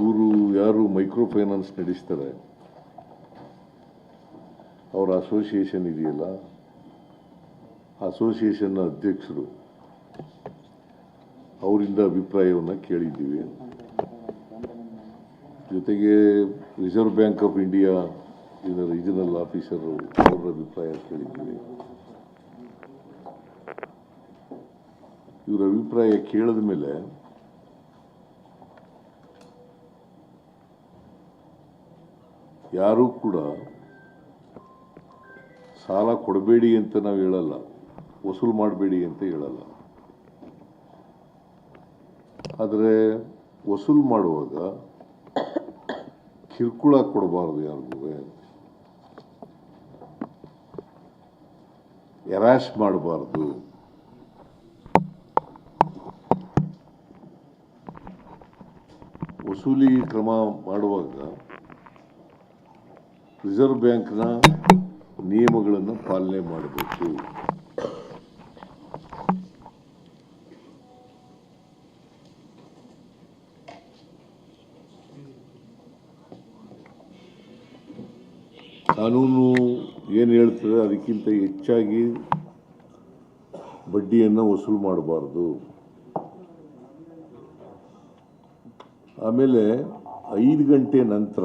ಇವರು ಯಾರು micro finance ನಡೆಸ್ತಾರೆ? ಅವರ ಅಸೋಸಿಯೇಷನ್ ಇದೆಯಲ್ಲ? ಅಸೋಸಿಯೇಷನ್ನ ಅಧ್ಯಕ್ಷರು. ಅವರಿಂದ ಅಭಿಪ್ರಾಯವನ್ನು ಕೇಳಿದ್ದೀವಿ. ಜೊತೆಗೆ ರಿಸರ್ವ್ ಬ್ಯಾಂಕ್ ಆಫ್ ಇಂಡಿಯಾ ಇದರ ರೀಜನಲ್ ಆಫೀಸರ್ ಅವರ ಅಭಿಪ್ರಾಯ ಕೇಳಿದ್ದೀವಿ. ಇವರ ಅಭಿಪ್ರಾಯ ಕೇಳಿದ ಮೇಲೆ ಯಾರೂ ಕೂಡ ಸಾಲ ಕೊಡಬೇಡಿ ಅಂತ ನಾವು ಹೇಳಲ್ಲ, ವಸೂಲು ಮಾಡಬೇಡಿ ಅಂತ ಹೇಳಲ್ಲ. ಆದರೆ ವಸೂಲು ಮಾಡುವಾಗ ಕಿರುಕುಳ ಕೊಡಬಾರ್ದು ಯಾರಿಗೂ ಎರಾಶ್ ಮಾಡಬಾರ್ದು. ವಸೂಲಿ ಕ್ರಮ ಮಾಡುವಾಗ ರಿಸರ್ವ್ ಬ್ಯಾಂಕ್ನ ನಿಯಮಗಳನ್ನು ಪಾಲನೆ ಮಾಡಬೇಕು. ಕಾನೂನು ಏನು ಹೇಳ್ತದೆ? ಅದಕ್ಕಿಂತ ಹೆಚ್ಚಾಗಿ ಬಡ್ಡಿಯನ್ನು ವಸೂಲು ಮಾಡಬಾರ್ದು. ಆಮೇಲೆ ಐದು ಗಂಟೆ ನಂತರ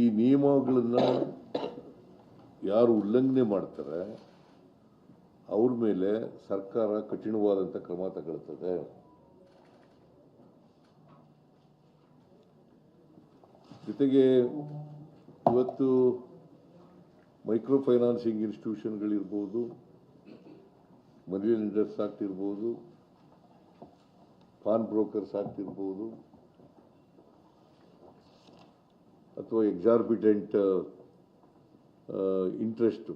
ಈ ನಿಯಮಗಳನ್ನು ಯಾರು ಉಲ್ಲಂಘನೆ ಮಾಡ್ತಾರೆ, ಅವ್ರ ಮೇಲೆ ಸರ್ಕಾರ ಕಠಿಣವಾದಂಥ ಕ್ರಮ ತಗೊಳ್ತದೆ. ಜೊತೆಗೆ ಇವತ್ತು ಮೈಕ್ರೋ ಫೈನಾನ್ಸಿಂಗ್ ಇನ್ಸ್ಟಿಟ್ಯೂಷನ್ಗಳಿರ್ಬೋದು, ಮನಿ ಲೆಂಡರ್ಸ್ ಆಗ್ತಿರ್ಬೋದು ಪಾನ್ ಬ್ರೋಕರ್ಸ್ ಆಗ್ತಿರ್ಬೋದು ಅಥವಾ ಎಕ್ಸಾರ್ಬಿಟೆಂಟ್ ಇಂಟ್ರೆಸ್ಟ್